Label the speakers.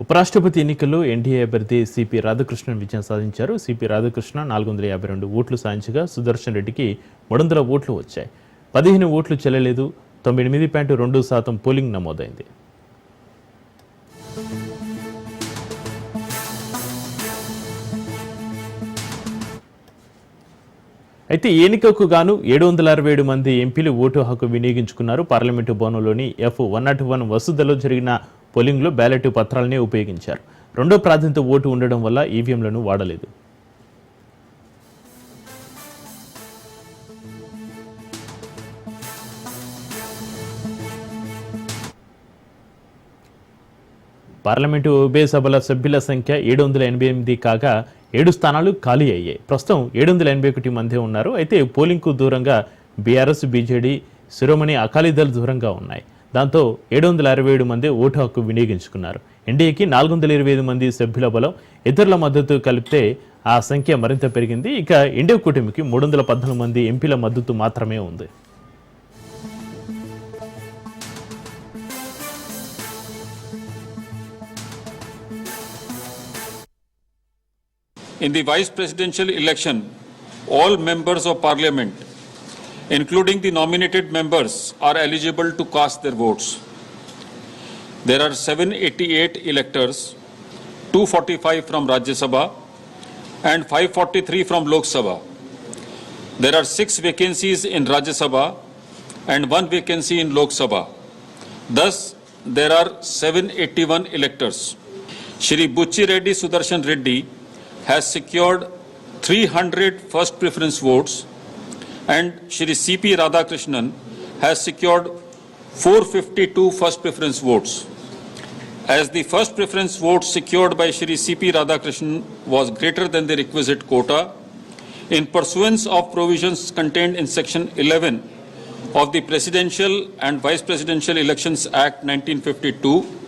Speaker 1: ఉపరాష్ట్రపతి ఎన్నికల్లో ఎన్డీఏ అభ్యర్థి సిపి రాధాకృష్ణన్ విజయం సాధించారు. సిపి రాధాకృష్ణ నాలుగు వందల యాభై రెండు ఓట్లు సాధించగా సుదర్శన్ రెడ్డికి మూడు వందల ఓట్లు వచ్చాయి. పదిహేను ఓట్లు చెల్లలేదు. తొంభై ఎనిమిది పాయింట్ రెండు శాతం పోలింగ్ నమోదైంది. అయితే ఎన్నికకు గాను ఏడు వందల అరవై ఏడు మంది ఎంపీలు ఓటు హక్కు వినియోగించుకున్నారు. పార్లమెంటు భవనంలోని ఎఫ్ వన్ నాట్ వన్ వసతులో జరిగిన పోలింగ్లో బ్యాలెట్ పత్రాలనే ఉపయోగించారు. రెండో ప్రాధాన్యత ఓటు ఉండడం వల్ల ఈవీఎంలను వాడలేదు. పార్లమెంటు ఉభయ సభల సభ్యుల సంఖ్య ఏడు వందల ఎనభై ఎనిమిది కాగా ఏడు స్థానాలు ఖాళీ అయ్యాయి. ప్రస్తుతం ఏడు వందల ఎనభై ఒకటి మంది ఉన్నారు. అయితే పోలింగ్కు దూరంగా బీఆర్ఎస్ బీజేడీ శిరోమణి అకాలీదళ్ దూరంగా ఉన్నాయి. దాంతో ఏడు వందల అరవై ఏడు మంది ఓటు హక్కు వినియోగించుకున్నారు. ఎన్డీఏకి నాలుగు వందల ఇరవై ఐదు మంది సభ్యుల బలం ఇతరుల మద్దతు కలిపితే ఆ సంఖ్య మరింత పెరిగింది. ఇక ఎన్డీఏ కూటమికి మూడు వందల పద్నాలుగు మంది ఎంపీల మద్దతు మాత్రమే ఉంది.
Speaker 2: In the vice presidential election, all members of parliament, including the nominated members, are eligible to cast their votes. There are 788 electors, 245 from Rajya Sabha and 543 from Lok Sabha. There are six vacancies in Rajya Sabha and one vacancy in Lok Sabha. Thus, there are 781 electors. Shri Buchi Reddy Sudarshan Reddy has secured 300 first preference votes and Shri CP Radhakrishnan has secured 452 first preference votes. As the first preference vote secured by Shri CP Radhakrishnan was greater than the requisite quota, in pursuance of provisions contained in section 11 of the Presidential and Vice Presidential Elections Act 1952,